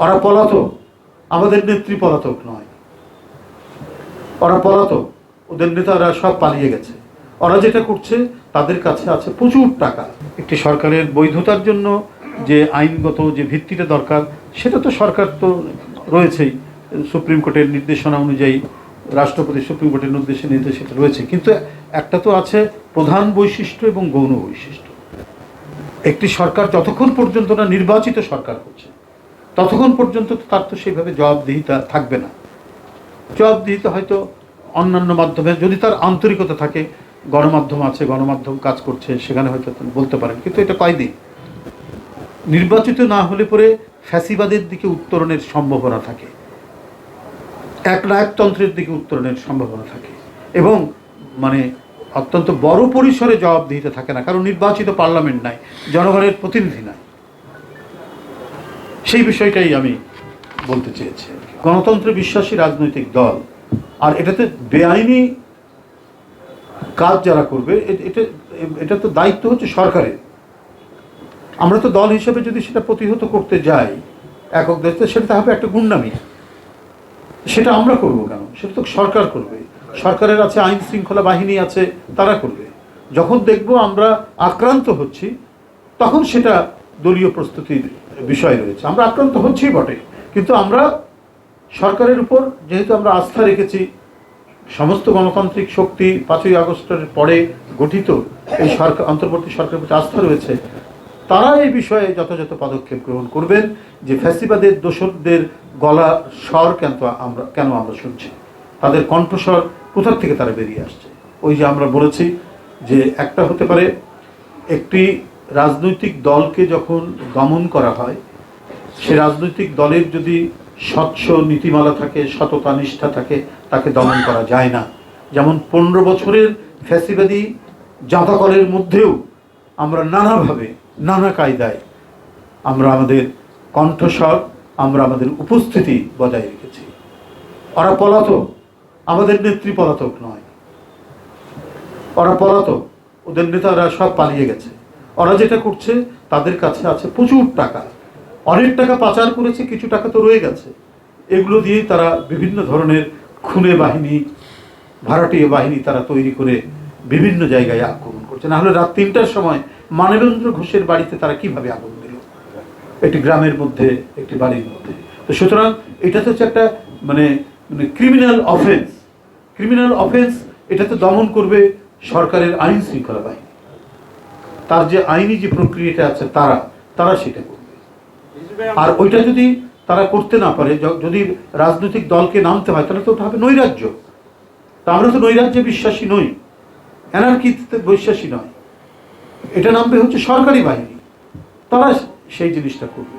ওরা পলাতক। আমাদের নেত্রী পলাতক নয়। ওরা পলাতক। ওদের নেতারা সব পালিয়ে গেছে। ওরা যেটা করছে, তাদের কাছে আছে প্রচুর টাকা। একটি সরকারের বৈধতার জন্য যে আইনগত যে ভিত্তিটা দরকার, সেটা তো সরকার তো রয়েছেই। সুপ্রিম কোর্টের নির্দেশনা অনুযায়ী, রাষ্ট্রপতি সুপ্রিম কোর্টের নির্দেশে সেটা রয়েছে। কিন্তু একটা তো আছে প্রধান বৈশিষ্ট্য এবং গৌণ বৈশিষ্ট্য। একটি সরকার যতক্ষণ পর্যন্ত না নির্বাচিত সরকার হচ্ছে ততক্ষণ পর্যন্ত তো তার তো সেইভাবে জবাবদিহিতা থাকবে না। জবাবদিহিতা হয়তো অন্যান্য মাধ্যমে, যদি তার আন্তরিকতা থাকে, গণমাধ্যম আছে, গণমাধ্যম কাজ করছে, সেখানে হয়তো বলতে পারেন, কিন্তু এটা কয়দিন নির্বাচিত না হলে পরে ফ্যাসিবাদের দিকে উত্তরণের সম্ভাবনা থাকে। এক নায়কতন্ত্রের দিকে উত্তরণের সম্ভাবনা থাকে। এবং মানে অত্যন্ত বড় পরিসরে জবাবদিহিতা থাকে না, কারণ নির্বাচিত পার্লামেন্ট নাই, জনগণের প্রতিনিধি নাই। সেই বিষয়টাই আমি বলতে চেয়েছি গণতন্ত্রে বিশ্বাসী রাজনৈতিক দল, আর এটাতে বেআইনি কাজ যারা করবে এটা এটা তো দায়িত্ব হচ্ছে সরকারের। আমরা তো দল হিসেবে যদি সেটা প্রতিহত করতে যাই, একক দেশে, সেটা হবে একটা গুন্ডামি। সেটা আমরা করব কেন? সেটা তো সরকার করবে। সরকারের আছে আইন শৃঙ্খলা বাহিনী আছে, তারা করবে। যখন দেখব আমরা আক্রান্ত হচ্ছি, তখন সেটা দলীয় প্রস্তুতির বিষয় রয়েছে। আমরা আক্রান্ত হচ্ছি বটে, কিন্তু আমরা সরকারের উপর যেহেতু আমরা আস্থা রেখেছি, সমস্ত গণতান্ত্রিক শক্তি পাঁচই আগস্টের পরে গঠিত এই সরকার, অন্তর্বর্তী সরকারের প্রতি আস্থা রয়েছে, তারা এই বিষয়ে যথাযথ পদক্ষেপ গ্রহণ করবেন যে ফ্যাসিবাদের দোষকদের গলা স্বর কেন আমরা কেন আমরা শুনছি? তাদের কণ্ঠস্বর কোথার থেকে তারা বেরিয়ে আসছে? ওই যে আমরা বলেছি যে একটা হতে পারে একটি রাজনৈতিক দলকে যখন দমন করা হয়, সে রাজনৈতিক দলের যদি স্বচ্ছ নীতিমালা থাকে, সততা নিষ্ঠা থাকে, তাকে দমন করা যায় না। যেমন পনেরো বছরের ফ্যাসিবাদী জাতকলের মধ্যেও আমরা নানাভাবে, নানা কায়দায় আমরা আমাদের কণ্ঠস্বর, আমরা আমাদের উপস্থিতি বজায় রেখেছি। ওরা পলাতক, আমাদের নেত্রী পলাতক নয়। ওরা পলাতক, ওদের নেতারা সব পালিয়ে গেছে। ওরা যেটা করছে, তাদের কাছে আছে প্রচুর টাকা। অনেক টাকা পাচার করেছে, কিছু টাকা তো রয়ে গেছে। এগুলো দিয়েই তারা বিভিন্ন ধরনের খুনে বাহিনী, ভাড়াটিয়া বাহিনী তারা তৈরি করে বিভিন্ন জায়গায় আক্রমণ করছে। না হলে রাত তিনটার সময় মানবেন্দ্র ঘোষের বাড়িতে তারা কীভাবে আগুন দিল? একটি গ্রামের মধ্যে, একটি বাড়ির মধ্যে। তো সুতরাং এটা তো হচ্ছে একটা মানে মানে ক্রিমিনাল অফেন্স ক্রিমিনাল অফেন্স এটাতে দমন করবে সরকারের আইন শৃঙ্খলা বাহিনী। তার যে আইনি যে প্রক্রিয়াটা আছে তারা তারা সেটা করবে। আর ওইটা যদি তারা করতে না পারে যদি রাজনৈতিক দলকে নামতে হয়, তাহলে তো ওটা হবে নৈরাজ্য। তা আমরা তো নৈরাজ্যে বিশ্বাসী নই এনার্কিতে বিশ্বাসী নয়। এটা নামবে হচ্ছে সরকারি বাহিনী। তারা সেই জিনিসটা করবে।